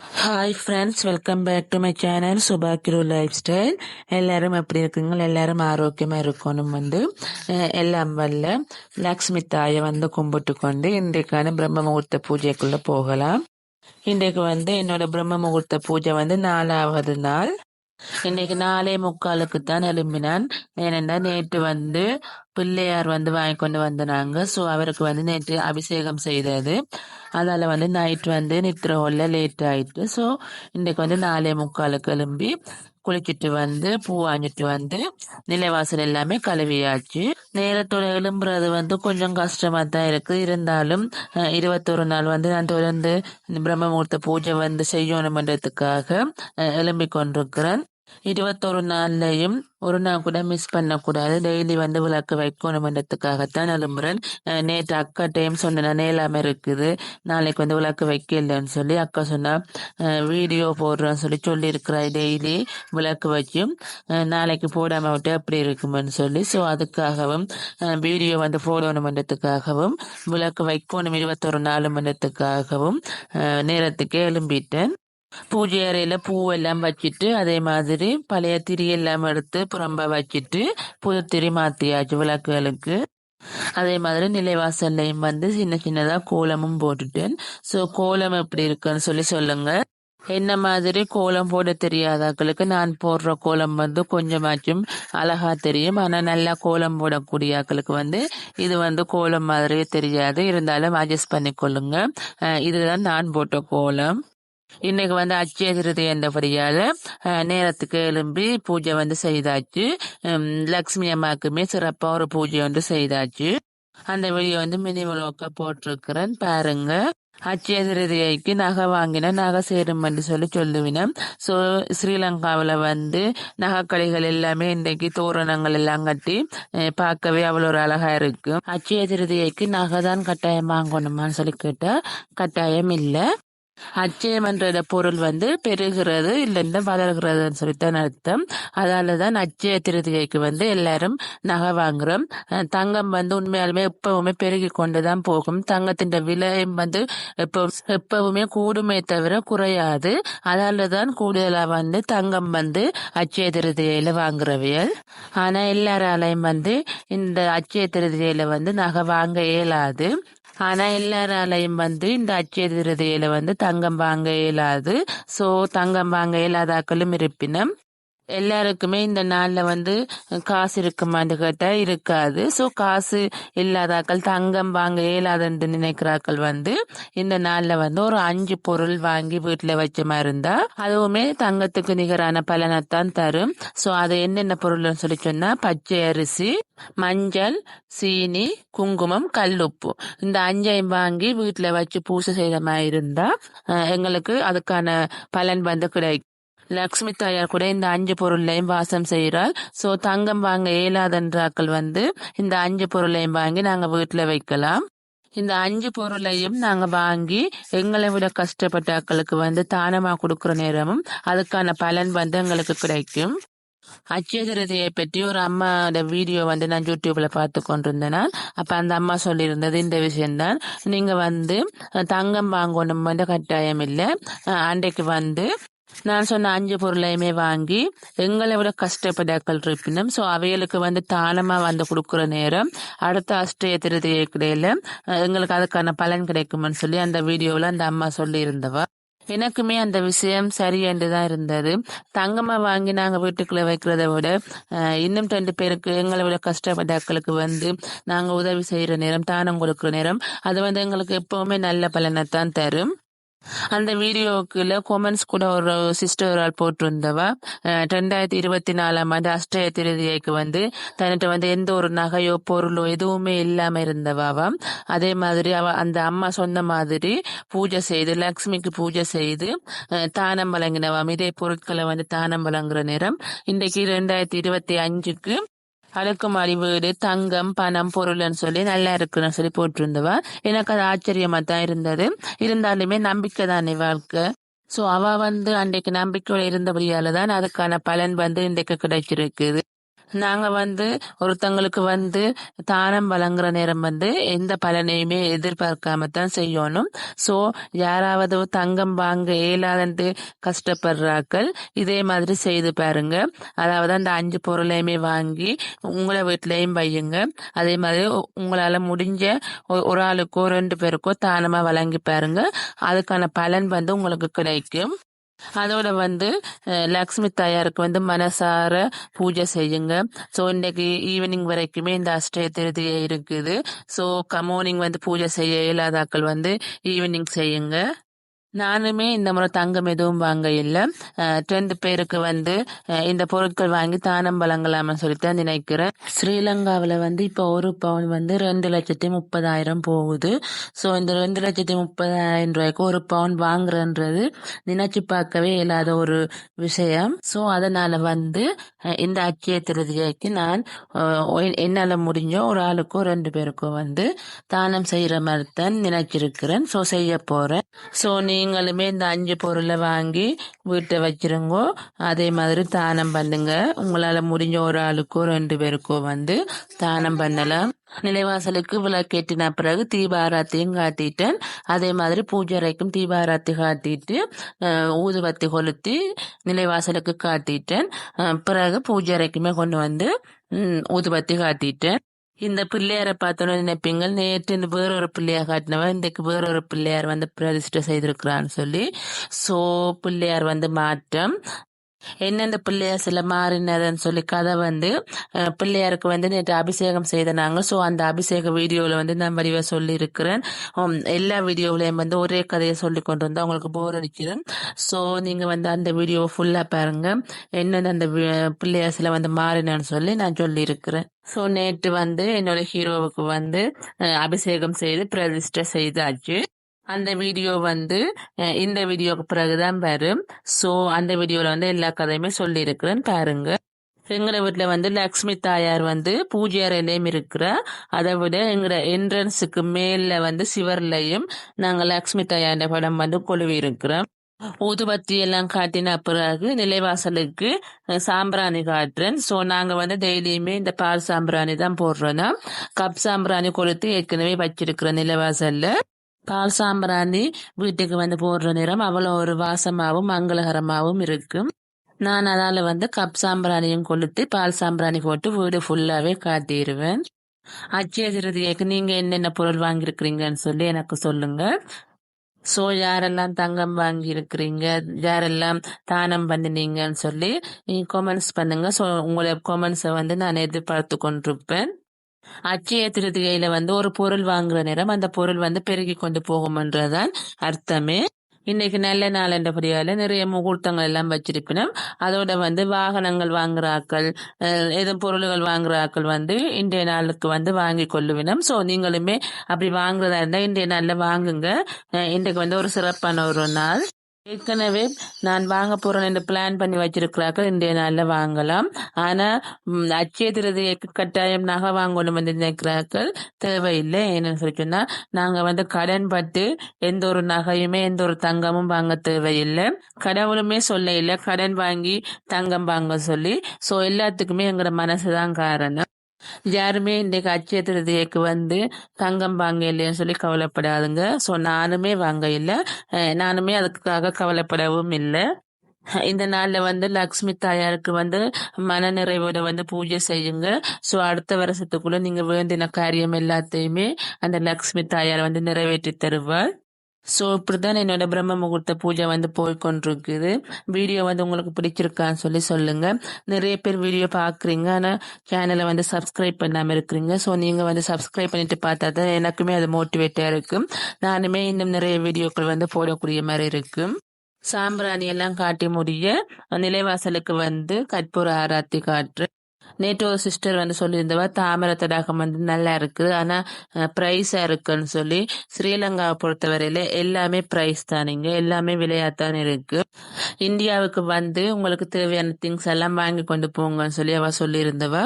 Hi friends welcome back to my channel சுபாக்கிரு lifestyle எல்லாரும் எப்படி இருக்குங்க? எல்லாரும் ஆரோக்கியமாக இருக்கணும் வந்து. எல்லாம் வல்ல. லக்ஷ்மி தாயை வந்து கும்பிட்டு கொண்டு இன்றைக்கான பிரம்ம முகூர்த்த பூஜைக்குள்ளே போகலாம். இன்றைக்கு வந்து என்னோட பிரம்ம முகூர்த்த பூஜை வந்து நாலாவது நாள். இன்னைக்கு நாலே முக்காலுக்கு தான் எழும்பினான். ஏனென்றா நேற்று வந்து பிள்ளையார் வந்து வாங்கி கொண்டு வந்தாங்க. ஸோ அவருக்கு வந்து நேற்று அபிஷேகம் செய்தது. அதால் வந்து நைட் வந்து நித்திர ஹோல்ல லேட் ஆயிட்டு ஸோ இன்னைக்கு வந்து நாலே முக்காலுக்கு எழும்பி குளிச்சுட்டு வந்து பூ வாங்கிட்டு வந்து நிலைவாசல் எல்லாமே கழுவியாச்சு. நேரத்தோட எழும்புறது வந்து கொஞ்சம் கஷ்டமாக தான் இருக்குது இருந்தாலும் இருபத்தொரு நாள் வந்து நான் தொடர்ந்து இந்த பிரம்ம முகூர்த்த பூஜை வந்து செய்யணுமன்றதுக்காக எழும்பி கொண்டிருக்கிறேன். இருபத்தொரு நாள்லயும் ஒரு நாள் கூட மிஸ் பண்ணக்கூடாது. டெய்லி வந்து விளக்கு வைக்கணுமன்றதுக்காகத்தான் எழும்புறேன். நேற்று அக்கா டைம் சொன்ன நேலாம இருக்குது. நாளைக்கு வந்து விளக்கு வைக்கலன்னு சொல்லி அக்கா சொன்னா வீடியோ போடுறேன்னு சொல்லி சொல்லி டெய்லி விளக்கு வச்சும் நாளைக்கு போடாம விட்டு அப்படி இருக்குமென்னு சொல்லி ஸோ அதுக்காகவும் வீடியோ வந்து போடணுமன்றதுக்காகவும் விளக்கு வைக்கணும் இருபத்தொரு நாலு மன்றத்துக்காகவும் நேரத்துக்கு நேரத்துக்கே எழும்பிட்டேன். பூஜை அறையில பூவெல்லாம் வச்சுட்டு அதே மாதிரி பழைய திரி எல்லாம் எடுத்து புறம்ப வச்சுட்டு புது திரி மாத்தியாச்சு விளக்குகளுக்கு. அதே மாதிரி நிலைவாசல்லையும் வந்து சின்ன சின்னதா கோலமும் போட்டுட்டேன் ஸோ கோலம் எப்படி இருக்குன்னு சொல்லி சொல்லுங்க. என்ன மாதிரி கோலம் போட தெரியாதாக்களுக்கு நான் போடுற கோலம் வந்து கொஞ்சமாச்சும் அழகா தெரியும். ஆனா நல்லா கோலம் போடக்கூடிய ஆக்களுக்கு வந்து இது வந்து கோலம் மாதிரியே தெரியாது. இருந்தாலும் அட்ஜஸ்ட் பண்ணிக்கொள்ளுங்க. இதுதான் நான் போட்ட கோலம். இன்னைக்கு வந்து அச்சய திருதி என்றபடியால நேரத்துக்கு எழும்பி பூஜை வந்து செய்தாச்சு. லக்ஷ்மி அம்மாக்குமே சிறப்பாக ஒரு பூஜை வந்து செய்தாச்சு. அந்த வீடியோ வந்து மினி விளக்க போட்டிருக்கிறேன் பாருங்க. அச்சய திருதியைக்கு நகை வாங்கின நகை சேரும் என்று சொல்லி சொல்லுவினோம் ஸோ ஸ்ரீலங்காவில் வந்து நகைக்கடைகள் எல்லாமே இன்றைக்கு தோரணங்கள் எல்லாம் கட்டி பார்க்கவே அவ்வளோ ஒரு அழகாக இருக்கும் அச்சய திருதியைக்கு நகை தான் கட்டாயம் வாங்கணுமான்னு சொல்லி கேட்டால் கட்டாயம் இல்லை. அச்சயம்ன்றத பொருள் வந்து பெருகிறது இல்லைன்னா வளர்கிறதுன்னு சொல்லித்தான் அர்த்தம். அதால தான் அச்சய திருதிகைக்கு வந்து எல்லாரும் நகை வாங்குறோம். தங்கம் வந்து உண்மையாலுமே எப்பவுமே பெருகி கொண்டுதான் போகும். தங்கத்தின் விலையும் வந்து எப்போ எப்பவுமே கூடுமே தவிர குறையாது. அதால தான் கூடுதலா வந்து தங்கம் வந்து அச்சய திருதிகையில வாங்குறவியல். ஆனா எல்லாராலையும் வந்து இந்த அச்சய திருதிகையில வந்து நகை வாங்க இயலாது. ஆனா எல்லாராலையும் வந்து இந்த அச்சய வந்து தங்கம் வாங்க இயலாது. சோ தங்கம் வாங்க இயலாதாக்களும் இருப்பினும் எல்லாருக்குமே இந்த நாளில் வந்து காசு இருக்குமான்னு இருக்காது. ஸோ காசு இல்லாதாக்கள் தங்கம் வாங்க இயலாதுன்னு நினைக்கிறாக்கள் வந்து இந்த நாளில் வந்து ஒரு அஞ்சு பொருள் வாங்கி வீட்டில் வச்ச மாதிரி இருந்தால் அதுவுமே தங்கத்துக்கு நிகரான பலனைத்தான் தரும். ஸோ அது என்னென்ன பொருள்னு சொல்லி சொன்னால் பச்சை அரிசி மஞ்சள் சீனி குங்குமம் கல்லுப்பு இந்த அஞ்சையும் வாங்கி வீட்டில் வச்சு பூசை செய்த மாதிரி இருந்தால் எங்களுக்கு அதுக்கான பலன் வந்து கிடைக்கும். லக்ஷ்மி தாயார் கூட இந்த அஞ்சு பொருளையும் வாசம் செய்கிறாள் ஸோ தங்கம் வாங்க இயலாதன்றாக்கள் வந்து இந்த அஞ்சு பொருளையும் வாங்கி நாங்கள் வீட்டில் வைக்கலாம். இந்த அஞ்சு பொருளையும் நாங்க வாங்கி எங்களை விட கஷ்டப்பட்ட ஆட்களுக்கு வந்து தானமா கொடுக்குற நேரமும் அதுக்கான பலன் வந்து எங்களுக்கு கிடைக்கும். அச்சயதிரதியை பற்றி ஒரு அம்மாவோட வீடியோ வந்து நான் யூடியூப்ல பார்த்து கொண்டிருந்தேன் அப்ப அந்த அம்மா சொல்லியிருந்தது இந்த விஷயம்தான். நீங்க வந்து தங்கம் வாங்கணும் வந்து கட்டாயம் இல்லை. அன்றைக்கு வந்து நான் சொன்ன அஞ்சு பொருளையுமே வாங்கி எங்களை விட கஷ்டப்படாக்கள் இருப்பினும் ஸோ அவைகளுக்கு வந்து தானமாக வந்து கொடுக்குற நேரம் அடுத்த அஷ்டய திருதியை கிடையில எங்களுக்கு அதுக்கான பலன் கிடைக்கும்னு சொல்லி அந்த வீடியோவில் அந்த அம்மா சொல்லி எனக்குமே அந்த விஷயம் சரி என்று தான் இருந்தது. தங்கமா வாங்கி நாங்கள் வீட்டுக்குள்ளே வைக்கிறத விட இன்னும் ரெண்டு பேருக்கு எங்களை விட கஷ்டப்பட்ட வந்து நாங்கள் உதவி செய்கிற நேரம் தானம் கொடுக்குற நேரம் அது வந்து எங்களுக்கு எப்பவுமே நல்ல பலனை தான் தரும். அந்த வீடியோக்குள்ள கொமெண்ட்ஸ் கூட ஒரு சிஸ்டர் ஒரு ஆள் போட்டிருந்தவ அஹ், ரெண்டாயிரத்தி இருபத்தி நாலாம் ஆண்டு அஷ்டய திருதியைக்கு வந்து தன்னிட்ட வந்து எந்த ஒரு நகையோ பொருளோ எதுவுமே இல்லாம இருந்தவாவாம் அதே மாதிரி அவ அந்த அம்மா சொன்ன மாதிரி பூஜை செய்து லக்ஷ்மிக்கு பூஜை செய்து தானம் வழங்கினவாம் இதே பொருட்களை வந்து தானம் வழங்குற நேரம் இன்றைக்கு ரெண்டாயிரத்தி இருபத்தி அஞ்சுக்கு அடுக்குமாடி வீடு தங்கம் பணம் பொருள்னு சொல்லி நல்லா இருக்குன்னு சொல்லி போட்டிருந்தவா. எனக்கு அது ஆச்சரியமா தான் இருந்தது. இருந்தாலுமே நம்பிக்கை தானே வாழ்க்கை. சோ அவ வந்து அன்றைக்கு நம்பிக்கையோட இருந்தபடியால தான் அதுக்கான பலன் வந்து இன்றைக்கு கிடைச்சிருக்குது. நாங்க வந்து ஒருத்தங்களுக்கு வந்து தானம் வழங்குற நேரம் வந்து எந்த பலனையுமே எதிர்பார்க்காம தான் செய்யணும். சோ யாராவது தங்கம் வாங்க இயலாதுன்ட்டு கஷ்டப்படுறாக்கள் இதே மாதிரி செய்து பாருங்க. அதாவது அந்த அஞ்சு பொருளையுமே வாங்கி உங்களை வீட்லயும் வையுங்க. அதே மாதிரி உங்களால முடிஞ்ச ஒ- ஒரு ஆளுக்கோ ரெண்டு பேருக்கோ தானமா வழங்கி பாருங்க. அதுக்கான பலன் வந்து உங்களுக்கு கிடைக்கும். அதோட வந்து லக்ஷ்மி தாயாருக்கு வந்து மனசார பூஜை செய்யுங்க. ஸோ இன்னைக்கு ஈவினிங் வரைக்குமே இந்த அஷ்டய திருதியை இருக்குது. ஸோ மார்னிங் வந்து பூஜை செய்ய இயலாதாக்கள் வந்து ஈவினிங் செய்யுங்க. நானுமே இந்த முறை தங்கம் எதுவும் வாங்க இல்லை ரெண்டு பேருக்கு வந்து இந்த பொருட்கள் வாங்கி தானம் வழங்கலாம்னு சொல்லித்தான் நினைக்கிறேன். ஸ்ரீலங்காவில் வந்து இப்போ ஒரு பவுன் வந்து ரெண்டு லட்சத்தி முப்பதாயிரம் போகுது. ஸோ இந்த ரெண்டு லட்சத்தி முப்பதாயிரம் ரூபாய்க்கு ஒரு பவுன் வாங்குறன்றது நினைச்சு பார்க்கவே இல்லாத ஒரு விஷயம். ஸோ அதனால வந்து இந்த அச்சய திருதிக்கு நான் என்னால் முடிஞ்சோ ஒரு ஆளுக்கோ ரெண்டு பேருக்கோ வந்து தானம் செய்கிற மாதிரி தான் நினைச்சிருக்கிறேன். ஸோ செய்ய போகிறேன் ஸோ நீ நீங்களுமே இந்த அஞ்சு பொருளை வாங்கி வீட்டை வச்சிருங்கோ. அதே மாதிரி தானம் பண்ணுங்க. உங்களால முடிஞ்ச ஒரு ஆளுக்கோ ரெண்டு பேருக்கோ வந்து தானம் பண்ணலாம். நிலைவாசலுக்கு விளக்கேற்றின பிறகு தீபாராத்தியும் காட்டிட்டேன். அதே மாதிரி பூஜை தீபாராத்தி காட்டிட்டு ஊதுபத்தி கொளுத்தி நிலைவாசலுக்கு காட்டிட்டேன். பிறகு பூஜை அறைக்குமே கொண்டு வந்து ஊதுபத்தி காட்டிட்டேன். இந்த பிள்ளையாரை பார்த்தோன்னு நினைப்பீங்க நேற்று இந்த வேறொரு பிள்ளையார் காட்டினவன் இன்றைக்கு வேறொரு பிள்ளையார் வந்து பிரதிஷ்டை செய்திருக்கிறான்னு சொல்லி. சோ பிள்ளையார் வந்து மாற்றம். என்னென்ன பிள்ளையார் சில மாறினதுன்னு சொல்லி கதை வந்து பிள்ளையாருக்கு வந்து நேற்று அபிஷேகம் செய்தனாங்க. ஸோ அந்த அபிஷேக வீடியோவில் வந்து நான் வடிவாக சொல்லியிருக்கிறேன். எல்லா வீடியோவிலையும் வந்து ஒரே கதையை சொல்லி கொண்டு வந்து அவங்களுக்கு போர் அடிக்கிறேன் ஸோ நீங்கள் வந்து அந்த வீடியோவை ஃபுல்லாக பாருங்க. என்னென்ன அந்த பிள்ளையார் சில வந்து மாறினேன்னு சொல்லி நான் சொல்லியிருக்கிறேன். ஸோ நேற்று வந்து என்னோட ஹீரோவுக்கு வந்து அபிஷேகம் செய்து பிரதிஷ்டை செய்தாச்சு. அந்த வீடியோ வந்து இந்த வீடியோக்கு பிறகுதான் வரும். ஸோ அந்த வீடியோல வந்து எல்லா கதையுமே சொல்லியிருக்கிறேன். பாருங்க. எங்கட வீட்டில் வந்து லக்ஷ்மி தாயார் வந்து பூஜை அறையிலையும் இருக்கிறார் அதை விட எங்களோட என்ட்ரன்ஸுக்கு மேலே வந்து சிவர்லையும் நாங்கள் லக்ஷ்மி தாயார் படம் வந்து கொழுவி இருக்கிறோம் ஊதுபத்தி எல்லாம் காட்டின பிறகு நிலைவாசலுக்கு சாம்பிராணி காட்டுறேன். ஸோ நாங்கள் வந்து டெய்லியுமே இந்த பால் சாம்பிராணி தான் போடுறோன்னா கப் சாம்பிராணி கொளுத்து ஏற்கனவே வச்சிருக்கிறோம் நிலைவாசலில். பால் சாம்பிராணி வீட்டுக்கு வந்து போடுற நேரம் அவ்வளோ ஒரு வாசமாகவும் மங்களகரமாகவும் இருக்கும். நான் அதால வந்து கப் சாம்பிராணியும் கொளுத்தி பால் சாம்பிராணி போட்டு வீடு ஃபுல்லாகவே காட்டிடுவேன் அச்சய திருதியைக்கு நீங்கள் என்னென்ன பொருள் வாங்கியிருக்கிறீங்கன்னு சொல்லி எனக்கு சொல்லுங்கள் ஸோ யாரெல்லாம் தங்கம் வாங்கியிருக்கிறீங்க யாரெல்லாம் தானம் பண்ணினீங்கன்னு சொல்லி கமெண்ட்ஸ் பண்ணுங்க. ஸோ உங்களுடைய கமெண்ட்ஸை வந்து நான் எதிர்பார்த்து கொண்டிருப்பேன். அச்சய திருதிகையில வந்து ஒரு பொருள் வாங்குற நேரம் அந்த பொருள் வந்து பெருகி கொண்டு போகும்ன்றதான் அர்த்தமே. இன்னைக்கு நல்ல நாள் என்றபடியால நிறைய முகூர்த்தங்கள் எல்லாம் வச்சிருப்பினோம் அதோட வந்து வாகனங்கள் வாங்குற ஆக்கள் அஹ், எதுவும் பொருள்கள் வாங்குறாக்கள் வந்து இன்றைய நாளுக்கு வந்து வாங்கி கொள்ளுவினோம். ஸோ நீங்களுமே அப்படி வாங்குறதா இருந்தால் இன்றைய நாள்ல வாங்குங்க. இன்றைக்கு வந்து ஒரு சிறப்பான ஒரு நாள். ஏற்கனவே நான் வாங்க போறேன் என்று பிளான் பண்ணி வச்சிருக்கிறார்கள். இன்றைய நாளில் வாங்கலாம். ஆனா அச்சய திருதியைக்கு கட்டாயம் நகை வாங்கணும் என்று நினைக்கிறார்கள். தேவையில்லை. என்னன்னு சொல்லி சொன்னா நாங்க வந்து கடன் பட்டு எந்த ஒரு நகையுமே எந்த ஒரு தங்கமும் வாங்க தேவையில்லை. கடவுளுமே சொல்ல இல்லை. கடன் வாங்கி தங்கம் வாங்க சொல்லி. சோ எல்லாத்துக்குமே எங்களோட மனசுதான் காரணம். யாருமே இந்த அச்சயத்திரதிக்கு வந்து தங்கம் வாங்க இல்லைன்னு சொல்லி கவலைப்படாதுங்க. ஸோ நானுமே வாங்க இல்லை. நானுமே அதுக்காக கவலைப்படவும் இல்லை. இந்த நாளில் வந்து லக்ஷ்மி தாயாருக்கு வந்து மன நிறைவோட வந்து பூஜை செய்யுங்க. ஸோ அடுத்த வருஷத்துக்குள்ள நீங்கள் வேண்டின காரியம் எல்லாத்தையுமே அந்த லக்ஷ்மி தாயார் வந்து நிறைவேற்றி தருவார். சோ இப்படிதான் என்னோட பிரம்ம முகூர்த்த பூஜை வந்து போய்கொண்டிருக்குது வீடியோ வந்து உங்களுக்கு பிடிச்சிருக்கான்னு சொல்லி சொல்லுங்கள் நிறைய பேர் வீடியோ பார்க்குறீங்க ஆனால் சேனலை வந்து சப்ஸ்கிரைப் பண்ணாமல் இருக்கிறீங்க. ஸோ நீங்கள் வந்து சப்ஸ்கிரைப் பண்ணிட்டு பார்த்தா தான் எனக்குமே அது மோட்டிவேட்டாக இருக்கும். நானுமே இன்னும் நிறைய வீடியோக்கள் வந்து போடக்கூடிய மாதிரி இருக்கும். சாம்பிராணி எல்லாம் காட்டி முடிய நிலைவாசலுக்கு வந்து கற்பூர ஆராத்தி காற்று நேற்று ஒரு சிஸ்டர் வந்து சொல்லியிருந்தவா தாமரை தடாகம் வந்து நல்லா இருக்குது ஆனா பிரைஸா இருக்குன்னு சொல்லி ஸ்ரீலங்காவை பொறுத்தவரையில எல்லாமே பிரைஸ் தானுங்க எல்லாமே விலையாத்தான் இருக்கு. இந்தியாவுக்கு வந்து உங்களுக்கு தேவையான திங்ஸ் எல்லாம் வாங்கி கொண்டு போங்கன்னு சொல்லி அவ சொல்லியிருந்தவ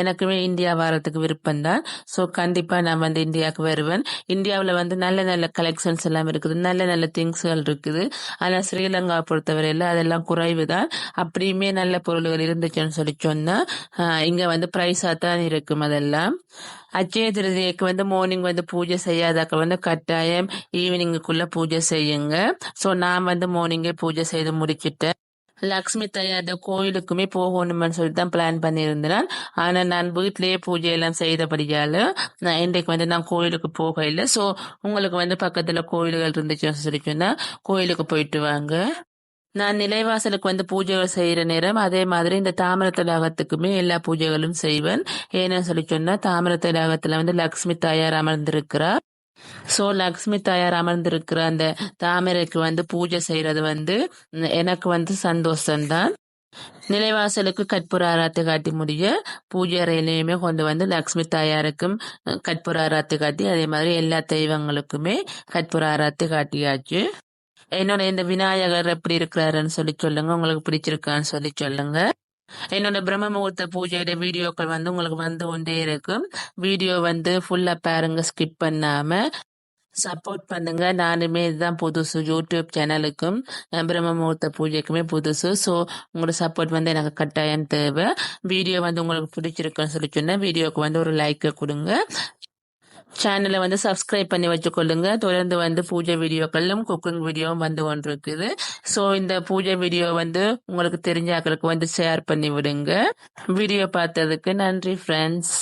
எனக்குமே இந்தியா வர்றதுக்கு விருப்பம் தான் ஸோ கண்டிப்பா நான் வந்து இந்தியாவுக்கு வருவேன். இந்தியாவில் வந்து நல்ல நல்ல கலெக்ஷன்ஸ் எல்லாம் இருக்குது. நல்ல நல்ல திங்ஸ்கள் இருக்குது. ஆனா ஸ்ரீலங்காவை பொறுத்தவரையில அதெல்லாம் குறைவு தான் அப்படியுமே நல்ல பொருள்கள் இருந்துச்சுன்னு சொல்லி சொன்னா இங்க வந்து பிரைஸா தான் இருக்கும் அதெல்லாம். அச்சய திருதியைக்கு வந்து மார்னிங் வந்து பூஜை செய்யாதாக்க வந்து கட்டாயம் ஈவினிங்குக்குள்ள பூஜை செய்யுங்க. ஸோ நான் வந்து மார்னிங்கே பூஜை செய்து முடிச்சிட்டேன். லக்ஷ்மி தயாரித்த கோயிலுக்குமே போகணும்னு சொல்லி தான் பிளான் பண்ணியிருந்தேன். ஆனால் நான் வீட்டிலேயே பூஜை எல்லாம் நான் இன்றைக்கு வந்து நான் கோயிலுக்கு போக இல்லை ஸோ உங்களுக்கு வந்து பக்கத்தில் கோயில்கள் இருந்துச்சுன்னு சொல்லி சொன்னால் கோயிலுக்கு போயிட்டு வாங்க. நான் நிலைவாசலுக்கு வந்து பூஜைகள் செய்யற நேரம் அதே மாதிரி இந்த தாமிர தடாகத்துக்குமே எல்லா பூஜைகளும் செய்வேன். ஏன்னு சொல்லி சொன்னா தாமிர தடாகத்துல வந்து லக்ஷ்மி தாயார் அமர்ந்திருக்கிறார். சோ லக்ஷ்மி தாயார் அமர்ந்திருக்கிற அந்த தாமரைக்கு வந்து பூஜை செய்யறது வந்து எனக்கு வந்து சந்தோஷம்தான். நிலைவாசலுக்கு கற்புராராத்து காட்டி முடிய பூஜை அறையிலையுமே கொண்டு வந்து லக்ஷ்மி தாயாருக்கும் அஹ், கற்பூர காட்டி அதே மாதிரி எல்லா தெய்வங்களுக்குமே கற்பூர காட்டியாச்சு. என்னோட இந்த விநாயகர் எப்படி இருக்கிறாருன்னு சொல்லி சொல்லுங்க. உங்களுக்கு பிடிச்சிருக்கான்னு சொல்லி சொல்லுங்க. என்னோட பிரம்ம முகூர்த்த பூஜையோட வீடியோக்கள் வந்து உங்களுக்கு வந்து கொண்டே இருக்கும். வீடியோ வந்து ஃபுல்லா பாருங்க ஸ்கிப் பண்ணாம சப்போர்ட் பண்ணுங்க. நானுமே இதுதான் புதுசு. யூடியூப் சேனலுக்கும் பிரம்ம முகூர்த்த பூஜைக்குமே புதுசு. ஸோ உங்களோட சப்போர்ட் வந்து எனக்கு கட்டாயம் தேவை. வீடியோ வந்து உங்களுக்கு பிடிச்சிருக்குன்னு சொல்லி சொன்னேன். வீடியோக்கு வந்து ஒரு லைக்கை கொடுங்க. சேனலை வந்து சப்ஸ்கிரைப் பண்ணி வச்சுக்கொள்ளுங்க. தொடர்ந்து வந்து பூஜை வீடியோக்களும் குக்கிங் வீடியோவும் வந்து கொண்டிருக்குது ஸோ இந்த பூஜை வீடியோ வந்து உங்களுக்கு தெரிஞ்சாக்களுக்கு வந்து ஷேர் பண்ணி விடுங்க. வீடியோ பார்த்ததுக்கு நன்றி ஃப்ரெண்ட்ஸ்